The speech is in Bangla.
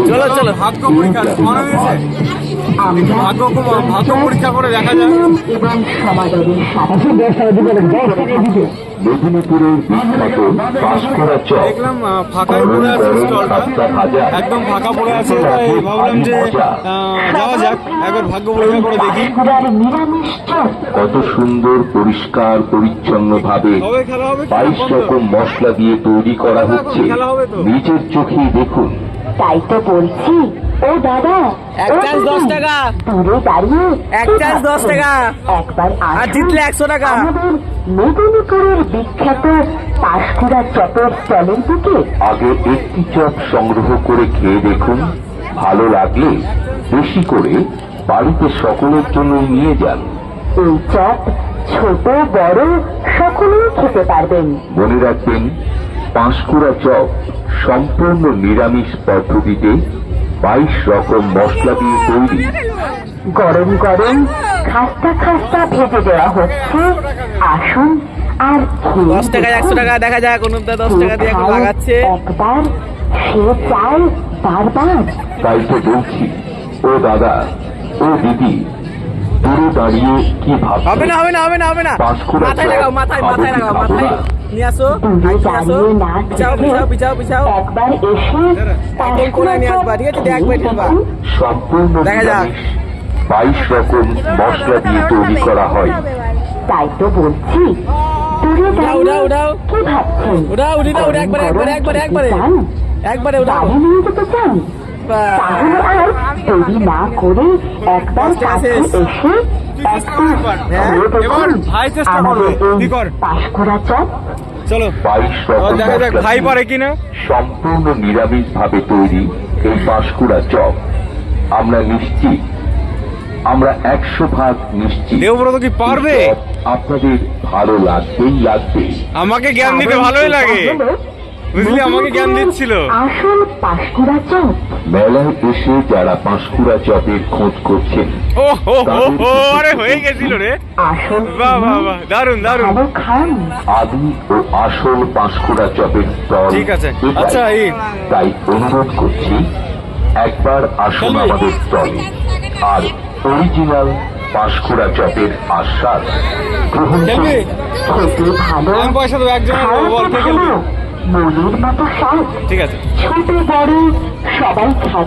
চলো চলো ভাগ্য পরীক্ষা। মনে হয়েছে? ভাগ্য ভাগ্য পরীক্ষা করে দেখা যায় এবং সাথে মেদিনীপুরের বিখ্যাত চপ দেখলাম ফাঁকাই পড়ে আছে স্টলটা। একদম ফাঁকা পড়ে আছে তাই ভাবলাম যে আহ, যাওয়া যাক একবার ভাগ্য পরীক্ষা করে দেখি। কত সুন্দর পরিষ্কার পরিচ্ছন্ন ভাবে খেলা হবে বাইশ রকম মশলা দিয়ে তৈরি করা হচ্ছে। খেলা হবে তো? নিজের চোখেই দেখুন। তাই তো বলছি ও দাদা এক চান্স দশ টাকা। দূরে দাঁড়িয়ে এক চান্স দশ টাকা। একবার আর জিতলে একশো টাকা। আমাদের মেদিনীপুরের বিখ্যাত পাঁশকুড়া চপের স্টলের দিকে। আগে একটি চপ সংগ্রহ করে খেয়ে দেখুন। ভালো লাগলে বেশি করে বাড়িতে সকলের জন্য নিয়ে যান। এই চপ ছোট বড় সকলেই খেতে পারবেন। মনে রাখবেন পাঁশকুড়া চপ সম্পূর্ণ নিরামিষ পদ্ধতিতে বাইশ রকম মশলা দিয়ে তৈরি। গরম গরম খাস্তা খাস্তা ভেজে দেওয়া হচ্ছে। আসুন আর দশ টাকা একশো টাকা দেখা যাক অনুপদা দশ টাকা দিয়ে এখন লাগাচ্ছে। একবার সে চাই বারবার। তাই তো বলছি ও দাদা ও দিদি দূরে দাঁড়িয়ে কি হবে না হবে না হবে না হবে না মাথায় লাগাও মাথায় মাথায় লাগাও মাথায় না? নিয়ে আসো নিয়ে আসো পিছাও পিছাও পিছাও পিছাও একবার এসে একদম কোনায় নিয়ে আসবা, ঠিক আছে? দেখবে, দেখবা। সম্পূর্ণ দেখা যাক। বাইশ রকম মশলা দিয়ে তৈরি করা হয় তাই তো বলছি দূরে উঠাও, দাঁড়িয়ে উঠাও। কি ভাবছেন না একবারে একবারে একবারে একবারে চান? একবারে ওটা নিয়ে যেতে চান তাহলে আর দেরি না করে একবার কাছে এসে হ্যাঁ, চলো। দেখা যাক ভাই পারে কিনা। সম্পূর্ণ নিরামিষ ভাবে তৈরি এই পাঁশকুড়া চপ আমরা নিশ্চিত আমরা একশো ভাগ নিশ্চিত দেবব্রত কি পারবে? আপনাদের ভালো লাগবেই লাগবে আমাকে জ্ঞান দিতে ভালোই লাগে। বুঝলি আমাকে জ্ঞান দিচ্ছিল। আসল পাঁশকুড়া চপ। মেলায় এসে যারা পাঁশকুড়া চপের খোঁজ করছেন ও হো হো আরে হয়ে গেছিল রে। আসল বাহ বাহ বাহ দারুণ দারুণ ভালো খান আদি ও আসল পাঁশকুড়া চপের স্টল ঠিক আছে। আচ্ছা, এই- তাই অনুরোধ করছি একবার আসুন? আমাদের স্টলে আর অরিজিনাল পাঁশকুড়া চপের আশ্বাস গ্রহণ করুন। ভালো পয়সা একজনের খাওয়াতে বল কে খেলবি মনের মতো আছে। ছোট বড় সবাই খাবে